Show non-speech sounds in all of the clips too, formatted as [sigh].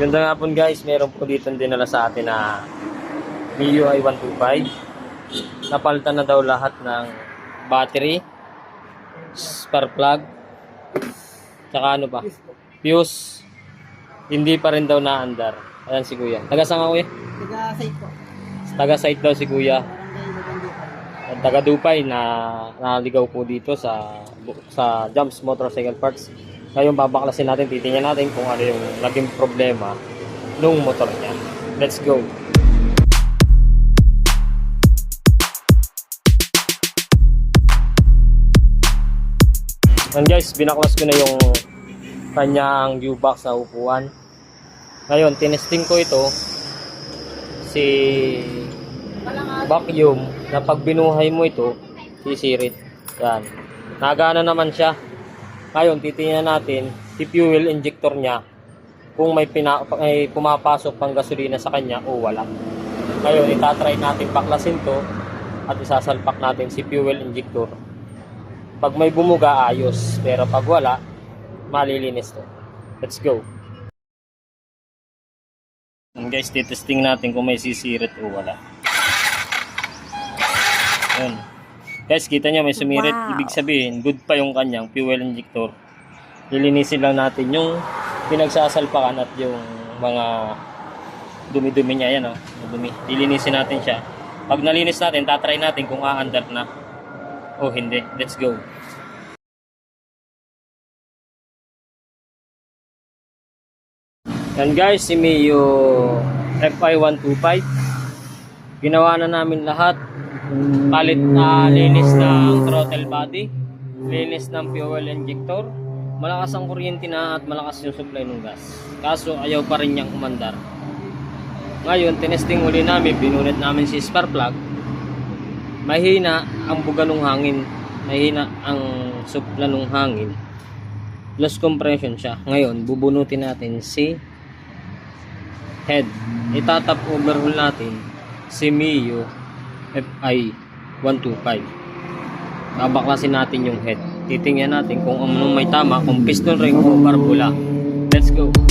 Ganda nga po guys, meron po dito dinala sa atin na MIUI 125. Napalitan na daw lahat ng battery, spark plug, tsaka ano pa, fuse. Hindi pa rin daw naandar. Ayan si kuya. Taga saan ka kuya? Taga-site po. Taga site daw si kuya. At taga Dupay na naligaw po dito sa sa Jumps Motorcycle Parts. Ngayon babaklasin natin, titingnan natin kung ano yung naging problema nung motor niya. Let's go! And guys, binaklas ko na yung kanyang U-box sa upuan. Ngayon, tinesting ko ito si vacuum na pag binuhay mo ito, sisirit. Yan. Nagana naman siya. Ngayon, titingnan natin si fuel injector niya kung may, pina, may pumapasok pang gasolina sa kanya o wala. Ngayon, itatry natin baklasin to at isasalpak natin si fuel injector. Pag may bumuga, ayos. Pero pag wala, malilinis to. Let's go. And guys, titesting natin kung may sisirit o wala. Ayun. Guys, kita nyo may sumirit. Wow. Ibig sabihin, good pa yung kanyang fuel injector. Lilinisin lang natin yung pinagsasalpakan at yung mga dumi-dumi niya. Yan, oh. Dumi. Lilinisin natin siya. Pag nalinis natin, tatry natin kung aandar na o hindi. Let's go. Yan guys, si Mio FI125. Ginawa na namin lahat. Palit na linis ng throttle body, linis ng fuel injector, malakas ang kuryente na at malakas yung supply ng gas. Kaso ayaw pa rin niyang umandar. Ngayon, tinesting uli namin, binunit namin si spark plug. Mahina ang buga ng hangin. Mahina ang supply ng hangin. Loss compression siya. Ngayon, bubunutin natin si head. Itatap overhaul natin si Mio FI 125. Babaklasin natin yung head. Titingnan natin kung anong may tama, kung piston ring o barbula. Let's go.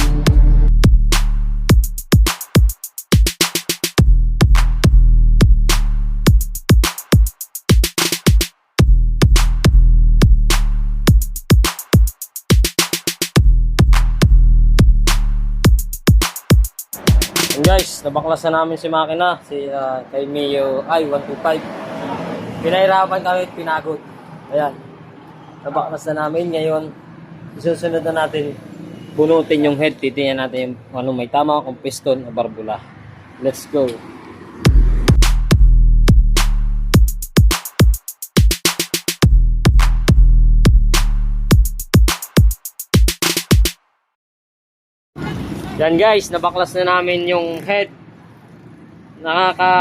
Guys, nabaklas na namin si makina, si uh, kay Mio i125. Pinahirapan kami at pinagod. Ayan. Nabaklas na namin ngayon. Isusunod na natin bunutin yung head. Titingnan natin yung ano may tama kung piston o barbula. Let's go. Yan guys, nabaklas na namin yung head. Nakaka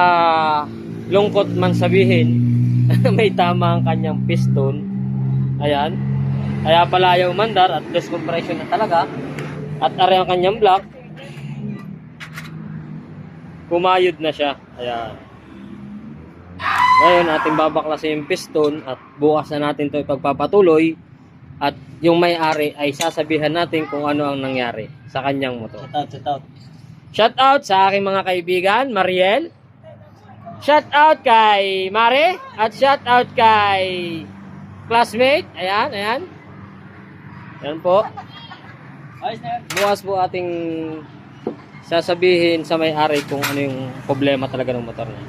lungkot man sabihin [laughs] may tama ang kanyang piston. Ayan. Kaya pala ayaw mandar at less compression na talaga. At are ang kanyang block. Kumayod na siya. Ayan. Ngayon, ating babaklasin yung piston at bukas na natin ito ipagpapatuloy. At yung may-ari ay sasabihan natin kung ano ang nangyari sa kanyang motor. Shout out, shout out. Shout out sa aking mga kaibigan, Mariel. Shout out kay Mare at shout out kay classmate. Ayan, ayan. Yan po. Bukas po ating sasabihin sa may-ari kung ano yung problema talaga ng motor niya.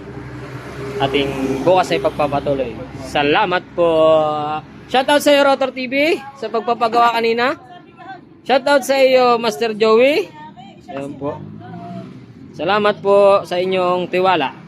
Ating bukas ay pagpapatuloy. Salamat po. Shout out sa iyo Rotor TV sa pagpapagawa kanina. Shout out sa iyo Master Joey. Ayan po. Salamat po sa inyong tiwala.